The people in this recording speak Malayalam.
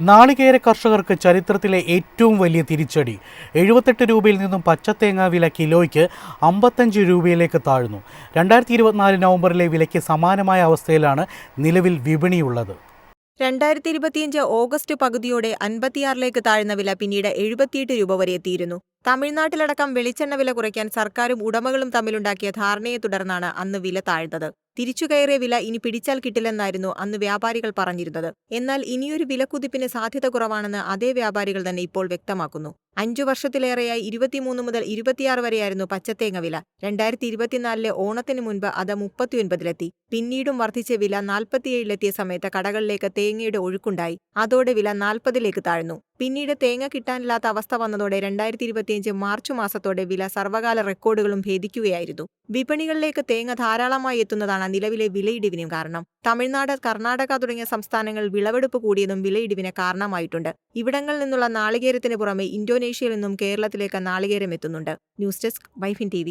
നാളികേര കർഷകർക്ക് ചരിത്രത്തിലെ ഏറ്റവും വലിയ തിരിച്ചടി. എഴുപത്തെട്ട് രൂപയിൽ നിന്നും പച്ചത്തേങ്ങ വില കിലോയ്ക്ക് അമ്പത്തഞ്ച് രൂപയിലേക്ക് താഴ്ന്നു. രണ്ടായിരത്തി ഇരുപത്തിനാല് നവംബറിലെ വിലയ്ക്ക് സമാനമായ അവസ്ഥയിലാണ് നിലവിൽ വിപണിയുള്ളത്. രണ്ടായിരത്തി ഇരുപത്തിയഞ്ച് ഓഗസ്റ്റ് പകുതിയോടെ അൻപത്തിയാറിലേക്ക് താഴ്ന്ന വില പിന്നീട് എഴുപത്തിയെട്ട് രൂപ വരെ എത്തിയിരുന്നു. തമിഴ്നാട്ടിലടക്കം വെളിച്ചെണ്ണ വില കുറയ്ക്കാൻ സർക്കാരും ഉടമകളും തമ്മിലുണ്ടാക്കിയ ധാരണയെ തുടർന്നാണ് അന്ന് വില താഴ്ന്നത്. തിരിച്ചുകയറിയ വില ഇനി പിടിച്ചാൽ കിട്ടില്ലെന്നായിരുന്നു അന്ന് വ്യാപാരികൾ പറഞ്ഞിരുന്നത്. എന്നാൽ ഇനിയൊരു വിലക്കുതിപ്പിന് സാധ്യത കുറവാണെന്ന് അതേ വ്യാപാരികൾ തന്നെ ഇപ്പോൾ വ്യക്തമാക്കുന്നു. അഞ്ചു വർഷത്തിലേറെയായി ഇരുപത്തിമൂന്ന് മുതൽ ഇരുപത്തിയാറ് വരെയായിരുന്നു പച്ചത്തേങ്ങ വില. രണ്ടായിരത്തി ഇരുപത്തിനാലിലെ ഓണത്തിന് മുൻപ് അത് മുപ്പത്തിയൊൻപതിലെത്തി. പിന്നീടും വർദ്ധിച്ച വില നാൽപ്പത്തിയേഴിലെത്തിയ സമയത്ത് കടകളിലേക്ക് തേങ്ങയുടെ ഒഴുക്കുണ്ടായി. അതോടെ വില നാൽപ്പതിലേക്ക് താഴ്ന്നു. പിന്നീട് തേങ്ങ കിട്ടാനില്ലാത്ത അവസ്ഥ വന്നതോടെ രണ്ടായിരത്തി ഇരുപത്തിയഞ്ച് മാർച്ച് മാസത്തോടെ വില സർവകാല റെക്കോർഡുകളും ഭേദിക്കുകയായിരുന്നു. വിപണികളിലേക്ക് തേങ്ങ ധാരാളമായി എത്തുന്നതാണ് നിലവിലെ വിലയിടിവിനും കാരണം. തമിഴ്നാട് കർണാടക തുടങ്ങിയ സംസ്ഥാനങ്ങളിൽ വിളവെടുപ്പ് കൂടിയതും വിലയിടിവിന് കാരണമായിട്ടുണ്ട്. ഇവിടങ്ങളിൽ നിന്നുള്ള നാളികേരത്തിന് പുറമെ ഇന്തോനേഷ്യയിൽ നിന്നും കേരളത്തിലേക്ക് നാളികേരം എത്തുന്നുണ്ട്. News desk വൈഫിൻ T